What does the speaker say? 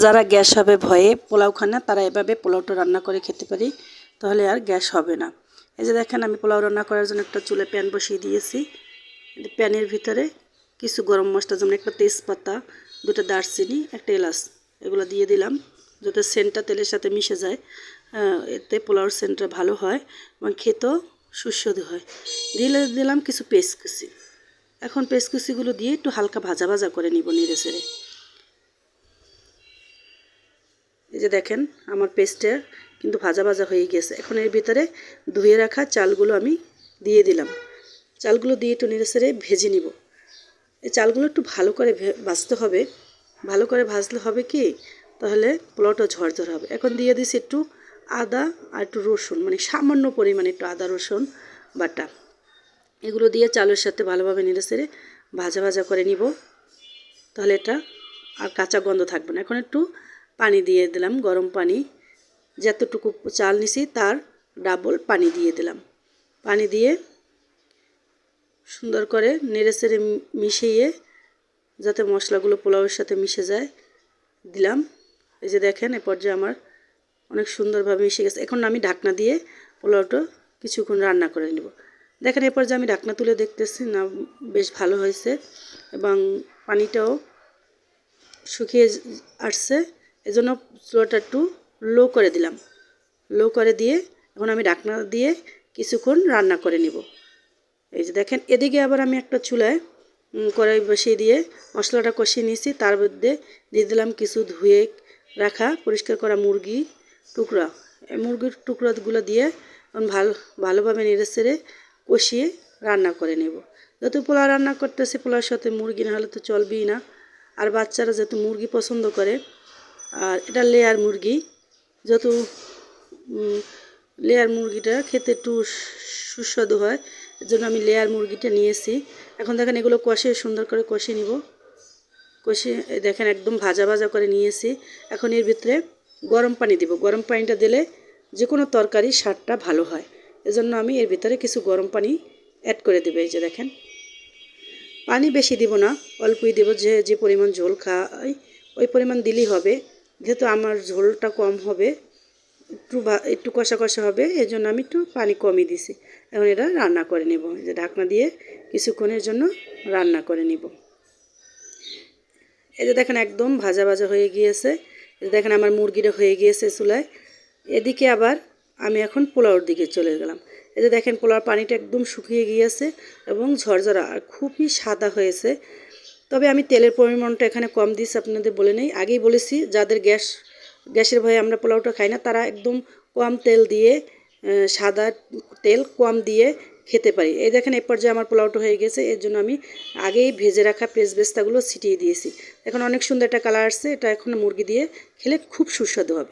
যারা গ্যাস হবে ভয়ে পোলাও খান না, তারা এভাবে পোলাওটা রান্না করে খেতে পারি, তাহলে আর গ্যাস হবে না। এই যে দেখেন, আমি পোলাও রান্না করার জন্য একটা চুলে প্যান বসিয়ে দিয়েছি। প্যানের ভিতরে কিছু গরম মশলা, যেমন একটা তেজপাতা, দুটো দারচিনি, একটা এলাচ, এগুলো দিয়ে দিলাম, যাতে সেন্টটা তেলের সাথে মিশে যায় এতে পোলাওর সেন্টটা ভালো হয় এবং খেতেও সুস্বাদু হয়। দিলে দিলাম কিছু পেস্ট কুচি এখন পেস্ট কুচিগুলো দিয়ে একটু হালকা ভাজা ভাজা করে নিব নেড়ে চেড়ে এই যে দেখেন আমার পেস্টের কিন্তু ভাজা ভাজা হয়ে গেছে। এখন এর ভিতরে ধুয়ে রাখা চালগুলো আমি দিয়ে দিলাম। চালগুলো দিয়ে একটু নেড়ে ভেজে নিব। এই চালগুলো একটু ভালো করে ভাজতে হবে। ভালো করে ভাজলে হবে কি? তাহলে পোলাওটা ঝরঝর হবে। এখন দিয়ে দিছি একটু আদা আর একটু রসুন মানে সামান্য পরিমাণে একটু আদা, রসুন, বাটা। এগুলো দিয়ে চালের সাথে ভালোভাবে নেড়ে চেড়ে ভাজা ভাজা করে নিব। তাহলে এটা আর কাঁচা গন্ধ থাকবে না। এখন একটু পানি দিয়ে দিলাম, গরম পানি। যতটুকু চাল নিছি তার ডাবল পানি দিয়ে দিলাম। পানি দিয়ে সুন্দর করে নেড়ে মি- মিশিয়ে যাতে মশলাগুলো পোলাওয়ের সাথে মিশে যায়, দিলাম। এই যে দেখেন, এ পর্যায়ে আমার অনেক সুন্দরভাবে মিশে গেছে। এখন আমি ঢাকনা দিয়ে পোলাওটা কিছুক্ষণ রান্না করে নেব। দেখেন এরপর যে আমি ঢাকনা তুলে দেখতেছি না, বেশ ভালো হয়েছে এবং পানিটাও শুকিয়ে আসছে। এজন্য চুলাটা একটু লো করে দিলাম। লো করে দিয়ে এখন আমি ডাকনা দিয়ে কিছুক্ষণ রান্না করে নিব। এই যে দেখেন, এদিকে আবার আমি একটা চুলায় কড়াই বসিয়ে দিয়ে মশলাটা কষিয়ে নিয়েছি। তার মধ্যে দিয়ে দিলাম কিছু ধুয়ে রাখা, পরিষ্কার করা মুরগি টুকরা। এই মুরগির টুকরাগুলো দিয়ে এখন ভালো, ভালোভাবে নেড়ে চেড়ে কষিয়ে রান্না করে নেব। যত পোলাও রান্না করতেছি, পোলাওর সাথে মুরগি না হলে তো চলবেই না। আর বাচ্চারা যেহেতু মুরগি পছন্দ করে আর এটা লেয়ার মুরগি। যত লেয়ার মুরগিটা খেতে একটু সুস্বাদু হয় এর জন্য আমি লেয়ার মুরগিটা নিয়েছি। এখন দেখেন এগুলো কষিয়ে সুন্দর করে কষিয়ে নিব। কষিয়ে দেখেন একদম ভাজা ভাজা করে নিয়েছি। এখন এর ভিতরে গরম পানি দিব। গরম পানিটা দিলে যে কোনো তরকারি স্বাদটা ভালো হয়। এজন্য আমি এর ভিতরে কিছু গরম পানি অ্যাড করে দেবো। এই যে দেখেন। পানি বেশি দিব না, অল্পই দেব। যে যে পরিমাণ ঝোল খাই, ওই পরিমাণ দিলেই হবে। যেহেতু আমার ঝোলটা কম হবে, একটু একটু কষা কষা হবে এই জন্য আমি একটু পানি কমই দিছি। এখন এটা রান্না করে নেব যে ঢাকনা দিয়ে কিছুক্ষণের জন্য রান্না করে নিব। এই যে দেখেন একদম ভাজা ভাজা হয়ে গিয়েছে দেখেন আমার মুরগিটা হয়ে গিয়েছে চুলায়। এদিকে আবার আমি এখন পোলাওর দিকে চলে গেলাম। এই যে দেখেন পোলাওর পানিটা একদম শুকিয়ে গিয়েছে এবং ঝরঝরা আর খুবই সাদা হয়েছে। তবে আমি তেলের পরিমাণটা এখানে কম দিয়েছি, আপনাদের বলে নেই। আগেই বলেছি, যাদের গ্যাস, গ্যাসের ভয়ে আমরা পোলাওটা খাই না, তারা একদম কম তেল দিয়ে সাদা তেল কম দিয়ে খেতে পারি। এই দেখেন, এই পর্যায়ে আমার পোলাওটা হয়ে গেছে, এর জন্য আমি আগেই ভেজে রাখা পেঁচ বেস্তাগুলো ছিটিয়ে দিয়েছি। এখন অনেক সুন্দর একটা কালার আসছে, এটা এখন মুরগি দিয়ে খেলে খুব সুস্বাদু হবে।